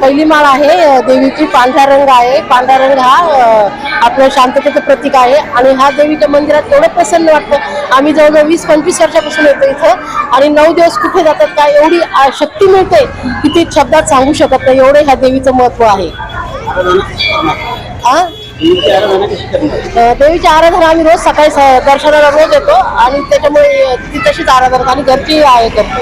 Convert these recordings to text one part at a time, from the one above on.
पहिली माळ आहे देवीची पांढरा रंग आहे. पांढरा रंग हा अ, आपलं शांततेचं प्रतीक आहे आणि हा देवीच्या मंदिरात एवढं प्रसन्न वाटतं. आम्ही जवळजवळ वीस पंचवीस वर्षापासून येतो इथं आणि नऊ दिवस कुठे जातात काय एवढी शक्ती मिळते की ती शब्दात सांगू शकत नाही. एवढे ह्या देवीचं महत्त्व आहे. हा देवीची आराधना आम्ही रोज सकाळी स- दर्शनाला रोज येतो आणि त्याच्यामुळे ती तशीच आराधना आणि घरची आहे करतो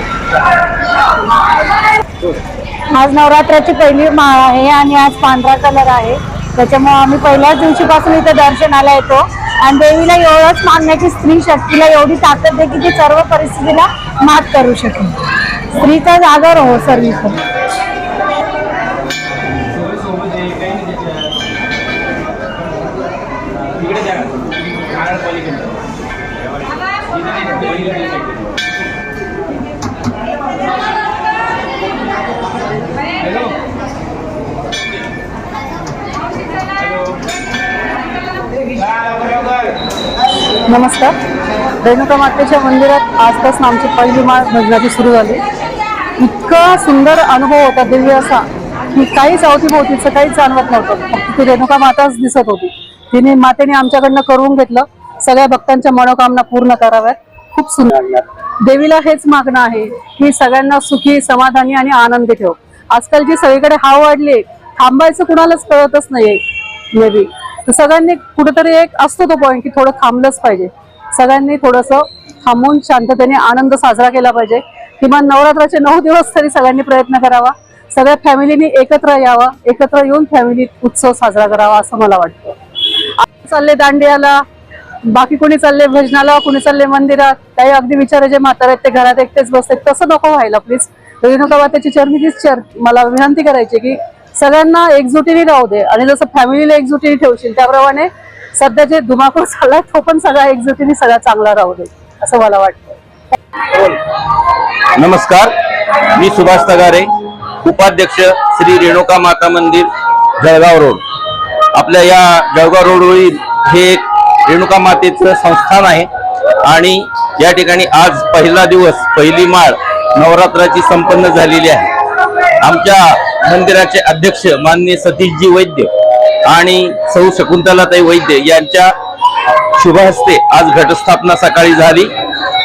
आज नवरात्राची पहिली माळ आहे आणि आज पांढरा कलर आहे. त्याच्यामुळे आम्ही पहिल्याच दिवशीपासून इथे दर्शनाला येतो. आणि देवीला एवढंच मागण्याची स्त्री शक्तीला एवढी ताकद आहे की ती सर्व परिस्थितीला मात करू शकेल. स्त्रीचा जागर हो सर्व नमस्कार. रेणुका मातेच्या मंदिरात आजपासून आमची पहिली माळ भजनाची सुरू झाली. इतका सुंदर अनुभव होता दिव्य असा. की काहीच अवतीभोवतीचं काहीच जाणवत नव्हतं. फक्त ती रेणुका माताच दिसत होती. तिने मातेने आमच्याकडनं करून घेतलं. सगळ्या भक्तांच्या मनोकामना पूर्ण कराव्यात. खूप सुंदर. देवीला हेच मागणं आहे की सगळ्यांना सुखी समाधानी आणि आनंदी ठेव. आजकाल जी सगळीकडे हाव वाढली थांबायचं कुणालाच कळतच नाहीये. मे बी तर सगळ्यांनी कुठेतरी एक असतो तो पॉईंट की थोडं थांबलंच पाहिजे. सगळ्यांनी थोडंसं थांबून शांततेने आनंद साजरा केला पाहिजे. किमान नवरात्राचे नऊ दिवस तरी सगळ्यांनी प्रयत्न करावा. सगळ्या फॅमिलीने एकत्र यावं एकत्र येऊन फॅमिली उत्सव साजरा करावा असं मला वाटतं. चालले दांडियाला बाकी कोणी चालले भजनाला कोणी चालले मंदिरात काही अगदी विचाराचे जे म्हातारे आहेत ते घरात एकटेच बसतात तसं नको व्हायला प्लीज रेणुका त्याची चरणी तीच चर मला विनंती करायची की सगळ्यांना एकजुटीने राहू दे आणि जसं फॅमिलीला एकजुटीने ठेवशील त्याप्रमाणे सध्या जे धुमाकूळ चाललाय तो पण सगळा एकजुटीने सगळा चांगला राहू दे असं मला वाटतं. नमस्कार. मी सुभाष तगारे. उपाध्यक्ष श्री रेणुका माता मंदिर जळगाव रोड. आपल्या या जळगाव रोडवरील हे एक रेणुका मातेचं संस्थान आहे. आणि या ठिकाणी आज पहिला दिवस पहिली माळ नवरात्राची संपन्न झालेली आहे. आमच्या मंदिराचे अध्यक्ष माननीय सतीशजी वैद्य आणि सौ शकुंतलाताई वैद्य यांच्या शुभहस्ते आज घटस्थापना सकाळी झाली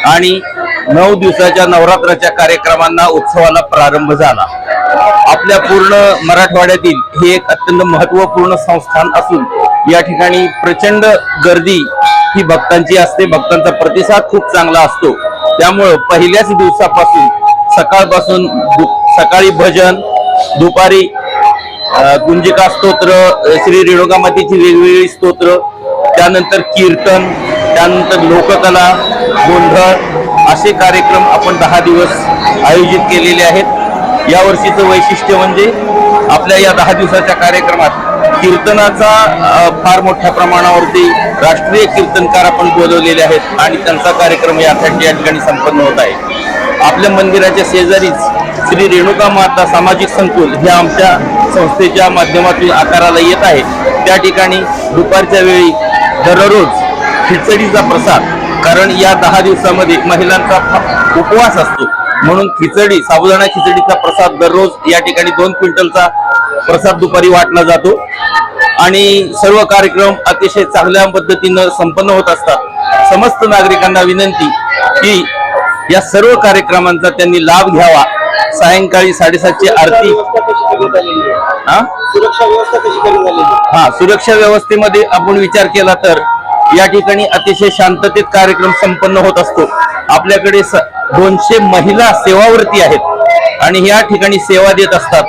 आणि नऊ दिवसाच्या नवरात्राच्या कार्यक्रमांना उत्सवाला प्रारंभ झाला. आपल्या पूर्ण मराठवाड्यातील हे एक अत्यंत महत्त्वपूर्ण संस्थान असून या ठिकाणी प्रचंड गर्दी ही भक्तांची असते. भक्तांचा प्रतिसाद खूप चांगला असतो. त्यामुळं पहिल्याच दिवसापासून सकाळपासून दु- सकाळी भजन दुपारी गुंजिका स्तोत्र श्री रेणुका मातेची वेगवेगळी स्तोत्र त्यानंतर कीर्तन त्यानंतर लोककला गोंधळ असे कार्यक्रम आपण दहा दिवस आयोजित केलेले आहेत. या वर्षीचं वैशिष्ट्य म्हणजे आपल्या या दहा दिवसाच्या कार्यक्रमात कीर्तनाचा फार मोठ्या प्रमाणावरती राष्ट्रीय कीर्तनकार आपण बोलवलेले आहेत आणि त्यांचा कार्यक्रम यासाठी या ठिकाणी संपन्न होत आहे. आपल्या मंदिराच्या शेजारीच श्री रेणुका माता सामाजिक संकुल हे आमच्या संस्थेच्या माध्यमातून आकाराला येत आहे. त्या ठिकाणी दुपारच्या वेळी दररोज खिचडीचा प्रसाद कारण या दहा दिवसामध्ये महिलांचा उपवास असतो. म्हणून खिचडी साबुदाणा खिचडीचा प्रसाद दररोज या ठिकाणी दोन क्विंटलचा प्रसाद दुपारी वाटला जातो. आणि सर्व कार्यक्रम अतिशय चांगल्या पद्धतीनं संपन्न होत असतात. समस्त नागरिकांना विनंती की या सर्व कार्यक्रमांचा त्यांनी लाभ घ्यावा. सायंकाळी साडेसातची आरती. हा? सुरक्षा व्यवस्था कशी कमी झालेली हा सुरक्षा व्यवस्थेमध्ये आपण विचार केला तर या ठिकाणी अतिशय शांततेत कार्यक्रम संपन्न होत असतो. आपल्याकडे स- दोनशे महिला सेवावरती आहेत. आणि या ठिकाणी सेवा देत असतात.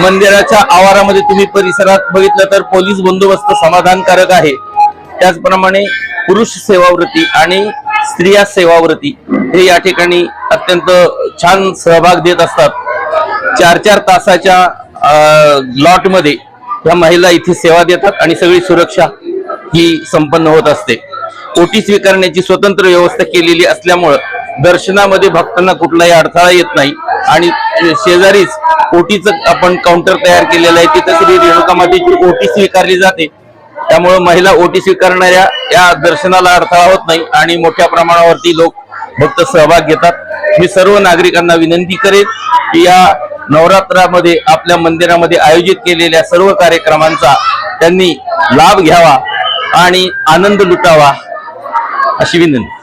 मंदिराच्या आवारामध्ये तुम्ही परिसरात बघितलं तर पोलीस बंदोबस्त समाधानकारक आहे. त्याचप्रमाणे पुरुष सेवावृत्ती आणि स्त्रिया सेवावृत्ती हे या ठिकाणी अत्यंत छान सहभाग देत असतात. चार चार तासाच्या लॉटमध्ये ह्या महिला इथे सेवा देतात आणि सगळी सुरक्षा ही संपन्न होत असते. ओटी स्वीकारण्याची स्वतंत्र व्यवस्था केलेली असल्यामुळं दर्शनामध्ये भक्तांना कुठलाही अडथळा येत नाही. आणि शेजारीच ओटीचं आपण काउंटर तयार केलेलं आहे. तिथं श्री रेणुका मातेची ओटी स्वीकारली जाते. त्यामुळे महिला ओटी स्वीकारणाऱ्या या दर्शनाला अडथळा होत नाही आणि मोठ्या प्रमाणावरती लोक भक्त सहभाग घेतात. मी सर्व नागरिकांना विनंती करेन की या नवरात्रामध्ये आपल्या मंदिरामध्ये आयोजित केलेल्या सर्व कार्यक्रमांचा त्यांनी लाभ घ्यावा आणि आनंद लुटावा अशी विनंती.